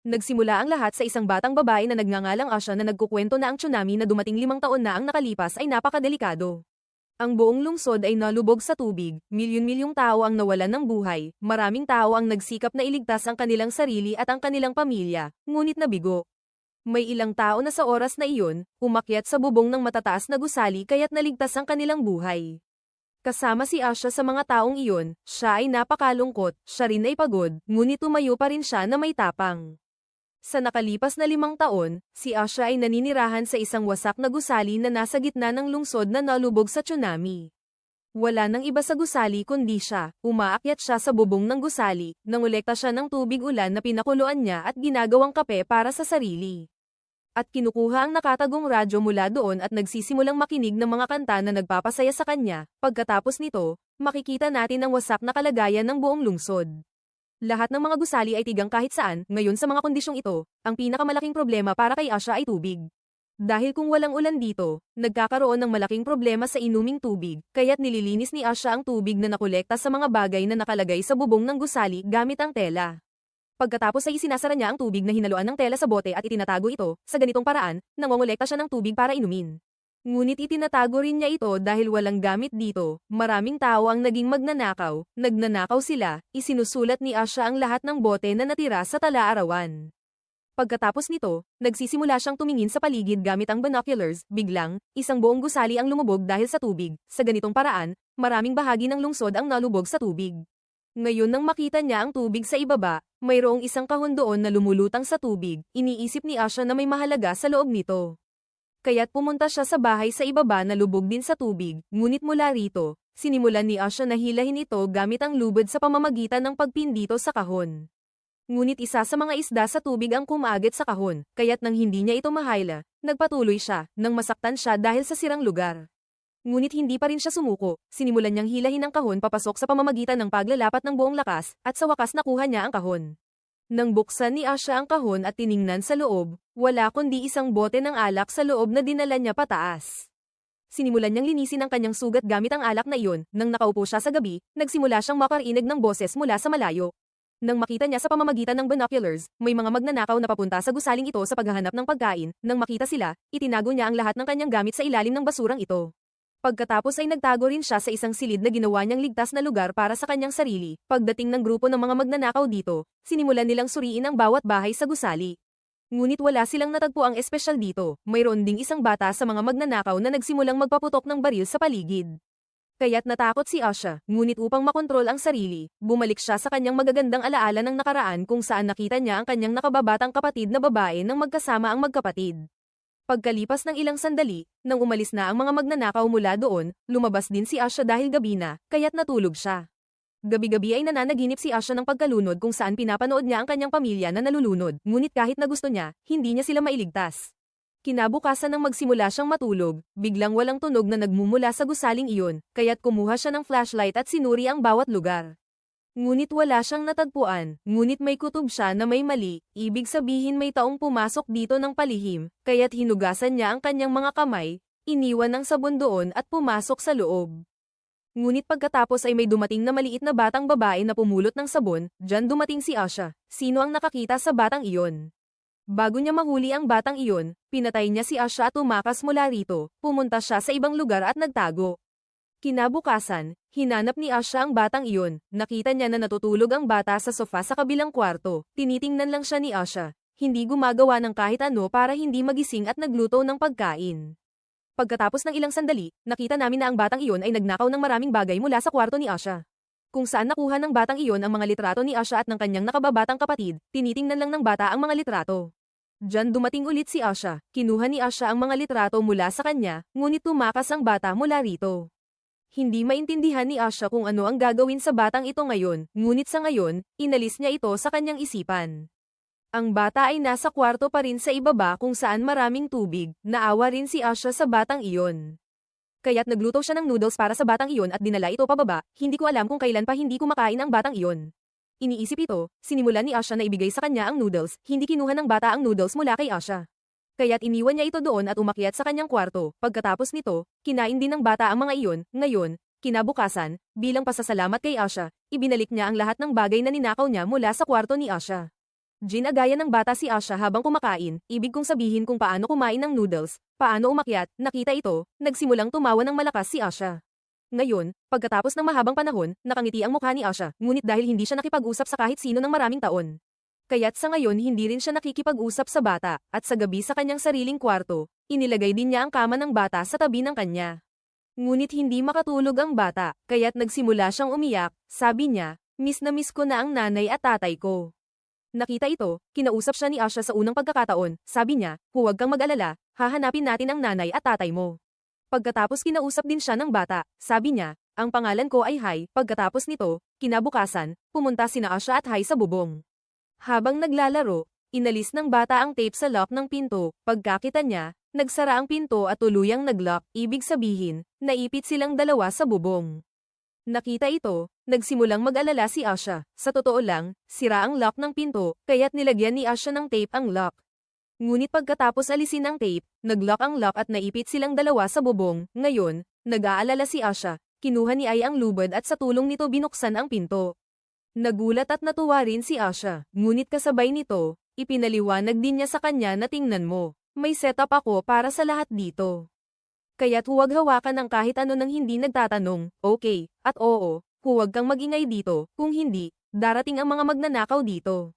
Nagsimula ang lahat sa isang batang babae na nagngangalang Asha na nagkukwento na ang tsunami na dumating limang taon na ang nakalipas ay napakadelikado. Ang buong lungsod ay nalubog sa tubig, milyon-milyong tao ang nawalan ng buhay, maraming tao ang nagsikap na iligtas ang kanilang sarili at ang kanilang pamilya, ngunit nabigo. May ilang tao na sa oras na iyon, umakyat sa bubong ng matataas na gusali kaya't naligtas ang kanilang buhay. Kasama si Asha sa mga taong iyon, siya ay napakalungkot, siya rin ay pagod, ngunit tumayo pa rin siya na may tapang. Sa nakalipas na limang taon, si Asha ay naninirahan sa isang wasak na gusali na nasa gitna ng lungsod na nalubog sa tsunami. Wala nang iba sa gusali kundi siya, umaakyat siya sa bubong ng gusali, nangolekta siya ng tubig ulan na pinakuluan niya at ginagawang kape para sa sarili. At kinukuha ang nakatagong radyo mula doon at nagsisimulang makinig ng mga kanta na nagpapasaya sa kanya, pagkatapos nito, makikita natin ang wasak na kalagayan ng buong lungsod. Lahat ng mga gusali ay tigang kahit saan, ngayon sa mga kondisyong ito, ang pinakamalaking problema para kay Asha ay tubig. Dahil kung walang ulan dito, nagkakaroon ng malaking problema sa inuming tubig, kaya't nililinis ni Asha ang tubig na nakolekta sa mga bagay na nakalagay sa bubong ng gusali gamit ang tela. Pagkatapos ay isinasara niya ang tubig na hinaluan ng tela sa bote at itinatago ito, sa ganitong paraan, nangongolekta siya ng tubig para inumin. Ngunit itinatago rin niya ito dahil walang gamit dito, maraming tao ang naging magnanakaw, nagnanakaw sila, isinusulat ni Asha ang lahat ng bote na natira sa tala-arawan. Pagkatapos nito, nagsisimula siyang tumingin sa paligid gamit ang binoculars, biglang, isang buong gusali ang lumubog dahil sa tubig, sa ganitong paraan, maraming bahagi ng lungsod ang nalubog sa tubig. Ngayon nang makita niya ang tubig sa ibaba, mayroong isang kahon doon na lumulutang sa tubig, iniisip ni Asha na may mahalaga sa loob nito kaya't pumunta siya sa bahay sa ibaba na lubog din sa tubig, ngunit mula rito, sinimulan ni Asha na hilahin ito gamit ang lubid sa pamamagitan ng pagpindito sa kahon. Ngunit isa sa mga isda sa tubig ang kumagit sa kahon, kaya't nang hindi niya ito mahayla, nagpatuloy siya, nang masaktan siya dahil sa sirang lugar. Ngunit hindi pa rin siya sumuko, sinimulan niyang hilahin ang kahon papasok sa pamamagitan ng paglalapat ng buong lakas, at sa wakas nakuha niya ang kahon. Nang buksan ni Asha ang kahon at tiningnan sa loob, wala kundi isang bote ng alak sa loob na dinala niya pataas. Sinimulan niyang linisin ang kanyang sugat gamit ang alak na iyon, nang nakaupo siya sa gabi, nagsimula siyang makarinig ng boses mula sa malayo. Nang makita niya sa pamamagitan ng binoculars, may mga magnanakaw na papunta sa gusaling ito sa paghahanap ng pagkain, nang makita sila, itinago niya ang lahat ng kanyang gamit sa ilalim ng basurang ito. Pagkatapos ay nagtago rin siya sa isang silid na ginawa niyang ligtas na lugar para sa kanyang sarili. Pagdating ng grupo ng mga magnanakaw dito, sinimulan nilang suriin ang bawat bahay sa gusali. Ngunit wala silang natagpo ang espesyal dito, mayroon ding isang bata sa mga magnanakaw na nagsimulang magpaputok ng baril sa paligid. Kaya't natakot si Asha, ngunit upang makontrol ang sarili, bumalik siya sa kanyang magagandang alaala ng nakaraan kung saan nakita niya ang kanyang nakababatang kapatid na babae nang magkasama ang magkapatid. Pagkalipas ng ilang sandali, nang umalis na ang mga magnanakaw mula doon, lumabas din si Asha dahil gabi na, kaya't natulog siya. Gabi-gabi ay nananaginip si Asha ng pagkalunod kung saan pinapanood niya ang kanyang pamilya na nalulunod, ngunit kahit na gusto niya, hindi niya sila mailigtas. Kinabukasan nang magsimula siyang matulog, biglang walang tunog na nagmumula sa gusaling iyon, kaya't kumuha siya ng flashlight at sinuri ang bawat lugar. Ngunit wala siyang natagpuan, ngunit may kutob siya na may mali, ibig sabihin may taong pumasok dito ng palihim, kaya't hinugasan niya ang kanyang mga kamay, iniwan ng sabon doon at pumasok sa loob. Ngunit pagkatapos ay may dumating na maliit na batang babae na pumulot ng sabon, dyan dumating si Asha, sino ang nakakita sa batang iyon. Bago niya mahuli ang batang iyon, pinatay niya si Asha at tumakas mula rito, pumunta siya sa ibang lugar at nagtago. Kinabukasan, hinanap ni Asha ang batang iyon, nakita niya na natutulog ang bata sa sofa sa kabilang kwarto, tinitingnan lang siya ni Asha, hindi gumagawa ng kahit ano para hindi magising at nagluto ng pagkain. Pagkatapos ng ilang sandali, nakita namin na ang batang iyon ay nagnakaw ng maraming bagay mula sa kwarto ni Asha. Kung saan nakuha ng batang iyon ang mga litrato ni Asha at ng kanyang nakababatang kapatid, tinitingnan lang ng bata ang mga litrato. Diyan dumating ulit si Asha, kinuha ni Asha ang mga litrato mula sa kanya, ngunit tumakas ang bata mula rito. Hindi maintindihan ni Asha kung ano ang gagawin sa batang ito ngayon, ngunit sa ngayon, inalis niya ito sa kanyang isipan. Ang bata ay nasa kwarto pa rin sa ibaba kung saan maraming tubig, naawa rin si Asha sa batang iyon. Kaya't nagluto siya ng noodles para sa batang iyon at dinala ito pababa, hindi ko alam kung kailan pa hindi kumakain ang batang iyon. Iniisip ito, sinimulan ni Asha na ibigay sa kanya ang noodles, hindi kinuha ng bata ang noodles mula kay Asha kaya't iniwan niya ito doon at umakyat sa kanyang kwarto. Pagkatapos nito, kinain din ng bata ang mga iyon. Ngayon, kinabukasan, bilang pasasalamat kay Asha, ibinalik niya ang lahat ng bagay na ninakaw niya mula sa kwarto ni Asha. Ginagaya ng bata si Asha habang kumakain, ibig kong sabihin kung paano kumain ng noodles, paano umakyat, nakita ito, nagsimulang tumawa ng malakas si Asha. Ngayon, pagkatapos ng mahabang panahon, nakangiti ang mukha ni Asha, ngunit dahil hindi siya nakipag-usap sa kahit sino ng maraming taon. Kaya't sa ngayon hindi rin siya nakikipag-usap sa bata, at sa gabi sa kanyang sariling kwarto, inilagay din niya ang kama ng bata sa tabi ng kanya. Ngunit hindi makatulog ang bata, kaya't nagsimula siyang umiyak, sabi niya, miss na miss ko na ang nanay at tatay ko. Nakita ito, kinausap siya ni Asha sa unang pagkakataon, sabi niya, huwag kang mag-alala, hahanapin natin ang nanay at tatay mo. Pagkatapos kinausap din siya ng bata, sabi niya, ang pangalan ko ay Hai, pagkatapos nito, kinabukasan, pumunta sina Asha at Hai sa bubong. Habang naglalaro, inalis ng bata ang tape sa lock ng pinto, pagkakita niya, nagsara ang pinto at tuluyang naglock, ibig sabihin, naipit silang dalawa sa bubong. Nakita ito, nagsimulang mag-alala si Asha. Sa totoo lang, sira ang lock ng pinto, kaya't nilagyan ni Asha ng tape ang lock. Ngunit pagkatapos alisin ang tape, naglock ang lock at naipit silang dalawa sa bubong. Ngayon, nag-aalala si Asha. Kinuha ni Ay ang lubad at sa tulong nito binuksan ang pinto. Nagulat at natuwa rin si Asha. Ngunit kasabay nito, ipinaliwanag din niya sa kanya na tingnan mo. May setup ako para sa lahat dito. Kaya't huwag hawakan ng kahit ano nang hindi nagtatanong, okay, at oo, huwag kang magingay dito, kung hindi, darating ang mga magnanakaw dito.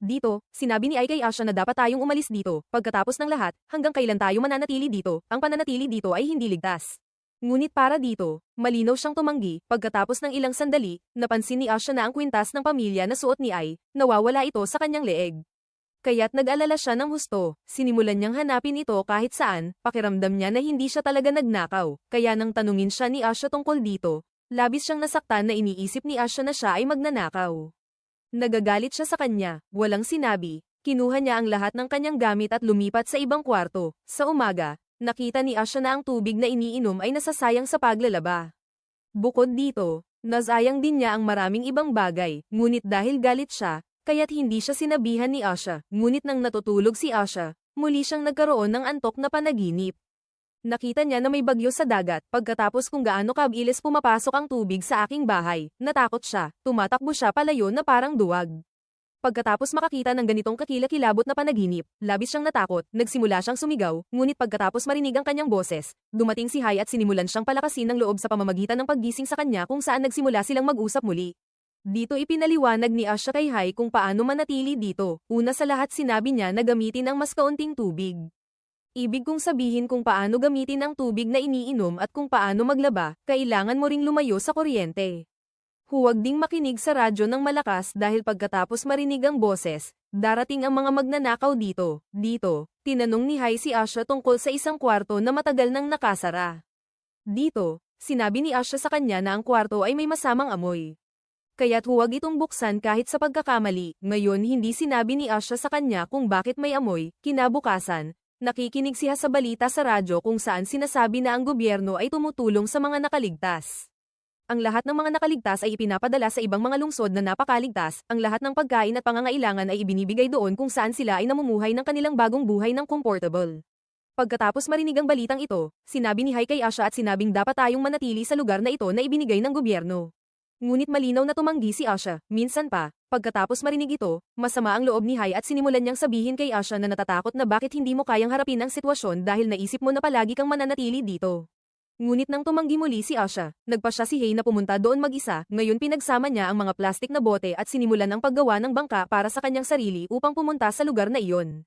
Dito, sinabi ni Ay kay Asha na dapat tayong umalis dito, pagkatapos ng lahat, hanggang kailan tayo mananatili dito, ang pananatili dito ay hindi ligtas. Ngunit para dito, malinaw siyang tumanggi, pagkatapos ng ilang sandali, napansin ni Asha na ang kwintas ng pamilya na suot ni Ay, nawawala ito sa kanyang leeg. Kaya't nag-alala siya ng husto, sinimulan niyang hanapin ito kahit saan, pakiramdam niya na hindi siya talaga nagnakaw, kaya nang tanungin siya ni Asha tungkol dito, labis siyang nasaktan na iniisip ni Asha na siya ay magnanakaw. Nagagalit siya sa kanya, walang sinabi, kinuha niya ang lahat ng kanyang gamit at lumipat sa ibang kwarto. Sa umaga, nakita ni Asha na ang tubig na iniinom ay nasasayang sa paglalaba. Bukod dito, nasayang din niya ang maraming ibang bagay, ngunit dahil galit siya, kaya't hindi siya sinabihan ni Asha, ngunit nang natutulog si Asha, muli siyang nagkaroon ng antok na panaginip. Nakita niya na may bagyo sa dagat, pagkatapos kung gaano kabilis pumapasok ang tubig sa aking bahay, natakot siya, tumatakbo siya palayo na parang duwag. Pagkatapos makakita ng ganitong kakilakilabot na panaginip, labis siyang natakot, nagsimula siyang sumigaw, ngunit pagkatapos marinig ang kanyang boses, dumating si Hai at sinimulan siyang palakasin ng loob sa pamamagitan ng paggising sa kanya kung saan nagsimula silang mag-usap muli. Dito ipinaliwanag ni Asha kay Hai kung paano manatili dito. Una sa lahat sinabi niya na gamitin ang mas kaunting tubig. Ibig kong sabihin kung paano gamitin ang tubig na iniinom at kung paano maglaba, kailangan mo ring lumayo sa kuryente. Huwag ding makinig sa radyo ng malakas dahil pagkatapos marinig ang boses, darating ang mga magnanakaw dito. Dito, tinanong ni Hai si Asha tungkol sa isang kwarto na matagal nang nakasara. Dito, sinabi ni Asha sa kanya na ang kwarto ay may masamang amoy kaya't huwag itong buksan kahit sa pagkakamali. Ngayon hindi sinabi ni Asha sa kanya kung bakit may amoy, kinabukasan, nakikinig siya sa balita sa radyo kung saan sinasabi na ang gobyerno ay tumutulong sa mga nakaligtas. Ang lahat ng mga nakaligtas ay ipinapadala sa ibang mga lungsod na napakaligtas, ang lahat ng pagkain at pangangailangan ay ibinibigay doon kung saan sila ay namumuhay ng kanilang bagong buhay ng comfortable. Pagkatapos marinig ang balitang ito, sinabi ni Hai Asha at sinabing dapat tayong manatili sa lugar na ito na ibinigay ng gobyerno. Ngunit malinaw na tumanggi si Asha, minsan pa, pagkatapos marinig ito, masama ang loob ni Hai at sinimulan niyang sabihin kay Asha na natatakot na bakit hindi mo kayang harapin ang sitwasyon dahil naisip mo na palagi kang mananatili dito. Ngunit nang tumanggi muli si Asha, nagpa siya si Hay na pumunta doon mag-isa, ngayon pinagsama niya ang mga plastik na bote at sinimulan ang paggawa ng bangka para sa kanyang sarili upang pumunta sa lugar na iyon.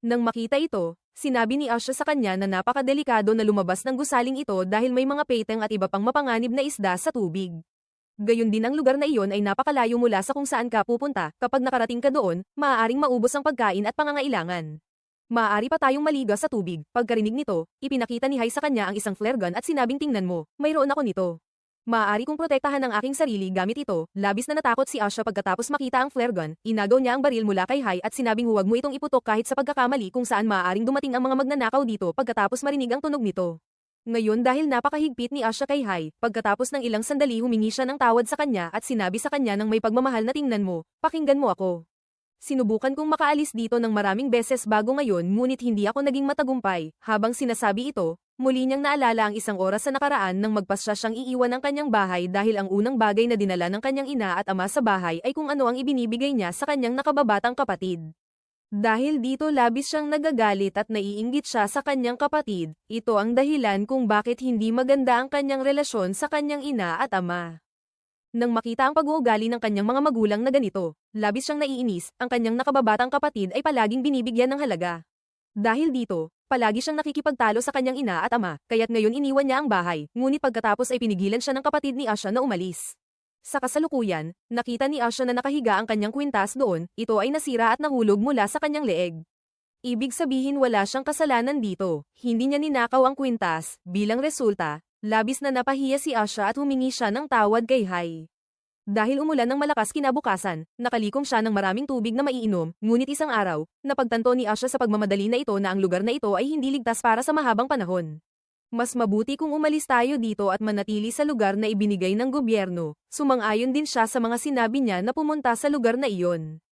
Nang makita ito, sinabi ni Asha sa kanya na napakadelikado na lumabas ng gusaling ito dahil may mga peteng at iba pang mapanganib na isda sa tubig. Gayon din ang lugar na iyon ay napakalayo mula sa kung saan ka pupunta, kapag nakarating ka doon, maaaring maubos ang pagkain at pangangailangan. Maaari pa tayong maliga sa tubig. Pagkarinig nito, ipinakita ni Hai sa kanya ang isang flare gun at sinabing tingnan mo, mayroon ako nito. Maaari kong protektahan ang aking sarili gamit ito, labis na natakot si Asha pagkatapos makita ang flare gun, inagaw niya ang baril mula kay Hai at sinabing huwag mo itong iputok kahit sa pagkakamali kung saan maaaring dumating ang mga magnanakaw dito pagkatapos marinig ang tunog nito. Ngayon dahil napakahigpit ni Asha kay Hai, pagkatapos ng ilang sandali humingi siya ng tawad sa kanya at sinabi sa kanya ng may pagmamahal na tingnan mo, pakinggan mo ako. Sinubukan kong makaalis dito ng maraming beses bago ngayon ngunit hindi ako naging matagumpay. Habang sinasabi ito, muli niyang naalala ang isang oras sa nakaraan nang magpasya siyang iiwan ang kanyang bahay dahil ang unang bagay na dinala ng kanyang ina at ama sa bahay ay kung ano ang ibinibigay niya sa kanyang nakababatang kapatid. Dahil dito labis siyang nagagalit at naiinggit siya sa kanyang kapatid, ito ang dahilan kung bakit hindi maganda ang kanyang relasyon sa kanyang ina at ama. Nang makita ang pag-uugali ng kanyang mga magulang na ganito, labis siyang naiinis, ang kanyang nakababatang kapatid ay palaging binibigyan ng halaga. Dahil dito, palagi siyang nakikipagtalo sa kanyang ina at ama, kaya't ngayon iniwan niya ang bahay, ngunit pagkatapos ay pinigilan siya ng kapatid ni Asha na umalis. Sa kasalukuyan, nakita ni Asha na nakahiga ang kanyang kwintas doon, ito ay nasira at nahulog mula sa kanyang leeg. Ibig sabihin wala siyang kasalanan dito, hindi niya ninakaw ang kwintas, bilang resulta, labis na napahiya si Asha at humingi siya ng tawad kay Hai. Dahil umulan ng malakas kinabukasan, nakalikom siya ng maraming tubig na maiinom, ngunit isang araw, napagtanto ni Asha sa pagmamadali na ito na ang lugar na ito ay hindi ligtas para sa mahabang panahon. Mas mabuti kung umalis tayo dito at manatili sa lugar na ibinigay ng gobyerno, sumang-ayon din siya sa mga sinabi niya na pumunta sa lugar na iyon.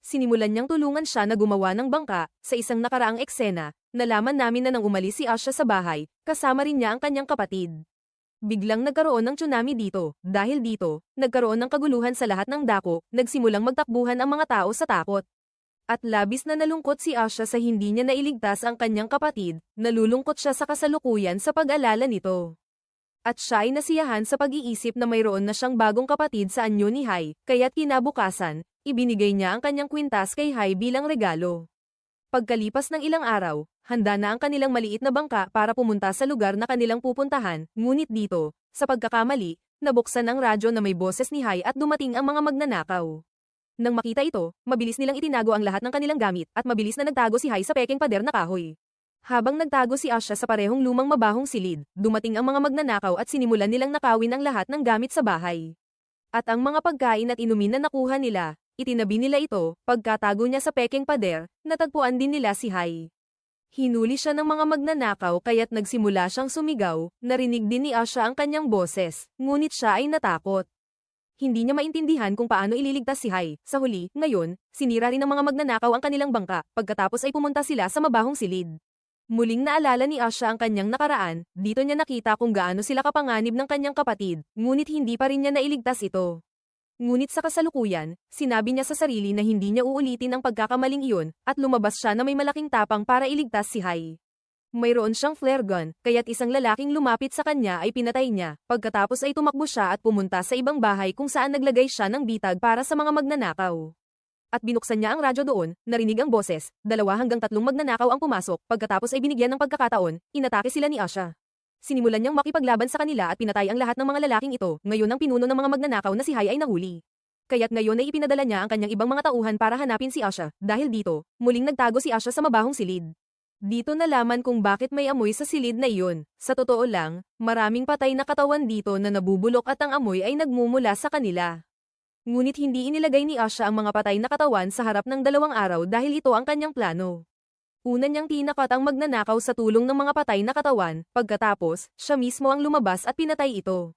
Sinimulan niyang tulungan siya na gumawa ng bangka, sa isang nakaraang eksena, nalaman namin na nang umalis si Asha sa bahay, kasama rin niya ang kanyang kapatid. Biglang nagkaroon ng tsunami dito, dahil dito, nagkaroon ng kaguluhan sa lahat ng dako, nagsimulang magtakbuhan ang mga tao sa takot. At labis na nalungkot si Asha sa hindi niya nailigtas ang kanyang kapatid, nalulungkot siya sa kasalukuyan sa pag-alala nito. At siya ay nasiyahan sa pag-iisip na mayroon na siyang bagong kapatid sa anyo ni Hai, kaya't kinabukasan, ibinigay niya ang kanyang kwintas kay Hai bilang regalo. Pagkalipas ng ilang araw, handa na ang kanilang maliit na bangka para pumunta sa lugar na kanilang pupuntahan, ngunit dito, sa pagkakamali, nabuksan ang radyo na may boses ni Hai at dumating ang mga magnanakaw. Nang makita ito, mabilis nilang itinago ang lahat ng kanilang gamit at mabilis na nagtago si Hai sa pekeng pader na kahoy. Habang nagtago si Asha sa parehong lumang mabahong silid, dumating ang mga magnanakaw at sinimulan nilang nakawin ang lahat ng gamit sa bahay. At ang mga pagkain at inumin na nakuha nila, itinabi nila ito, pagkatago niya sa pekeng pader, natagpuan din nila si Hai. Hinuli siya ng mga magnanakaw kaya't nagsimula siyang sumigaw, narinig din ni Asha ang kanyang boses, ngunit siya ay natakot. Hindi niya maintindihan kung paano ililigtas si Hai. Sa huli, ngayon, sinira rin ng mga magnanakaw ang kanilang bangka, pagkatapos ay pumunta sila sa mabahong silid. Muling naalala ni Asha ang kanyang nakaraan, dito niya nakita kung gaano sila kapanganib ng kanyang kapatid, ngunit hindi pa rin niya nailigtas ito. Ngunit sa kasalukuyan, sinabi niya sa sarili na hindi niya uulitin ang pagkakamaling iyon, at lumabas siya na may malaking tapang para iligtas si Hai. Mayroon siyang flare gun, kaya't isang lalaking lumapit sa kanya ay pinatay niya, pagkatapos ay tumakbo siya at pumunta sa ibang bahay kung saan naglagay siya ng bitag para sa mga magnanakaw at binuksan niya ang radyo doon, narinig ang boses, dalawa hanggang tatlong magnanakaw ang pumasok, pagkatapos ay binigyan ng pagkakataon, inatake sila ni Asha. Sinimulan niyang makipaglaban sa kanila at pinatay ang lahat ng mga lalaking ito, ngayon ang pinuno ng mga magnanakaw na si Hai ay nahuli. Kaya't ngayon ay ipinadala niya ang kanyang ibang mga tauhan para hanapin si Asha, dahil dito, muling nagtago si Asha sa mabahong silid. Dito nalaman kung bakit may amoy sa silid na iyon. Sa totoo lang, maraming patay na katawan dito na nabubulok at ang amoy ay nagmumula sa kanila. Ngunit hindi inilagay ni Asha ang mga patay na katawan sa harap ng dalawang araw dahil ito ang kanyang plano. Una niyang tinakat ang magnanakaw sa tulong ng mga patay na katawan, pagkatapos, siya mismo ang lumabas at pinatay ito.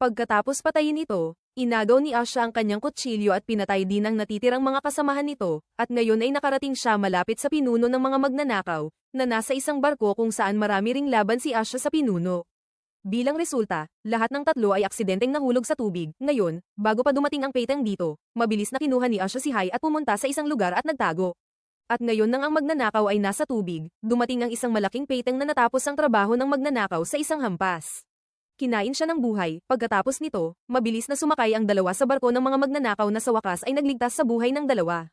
Pagkatapos patayin ito, inagaw ni Asha ang kanyang kutsilyo at pinatay din ang natitirang mga kasamahan nito, at ngayon ay nakarating siya malapit sa pinuno ng mga magnanakaw, na nasa isang barko kung saan marami ring laban si Asha sa pinuno. Bilang resulta, lahat ng tatlo ay aksidenteng nahulog sa tubig. Ngayon, bago pa dumating ang Peiteng dito, mabilis na kinuha ni Asha si Hai at pumunta sa isang lugar at nagtago. At ngayon nang ang magnanakaw ay nasa tubig, dumating ang isang malaking Peiteng na natapos ang trabaho ng magnanakaw sa isang hampas. Kinain siya ng buhay, pagkatapos nito, mabilis na sumakay ang dalawa sa barko ng mga magnanakaw na sa wakas ay nagligtas sa buhay ng dalawa.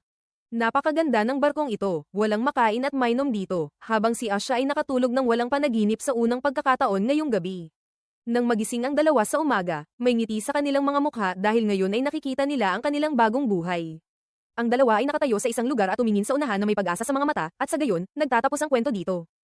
Napakaganda ng barkong ito, walang makain at mainom dito, habang si Asha ay nakatulog ng walang panaginip sa unang pagkakataon ngayong gabi. Nang magising ang dalawa sa umaga, may ngiti sa kanilang mga mukha dahil ngayon ay nakikita nila ang kanilang bagong buhay. Ang dalawa ay nakatayo sa isang lugar at tumingin sa unahan na may pag-asa sa mga mata, at sa gayon, nagtatapos ang kwento dito.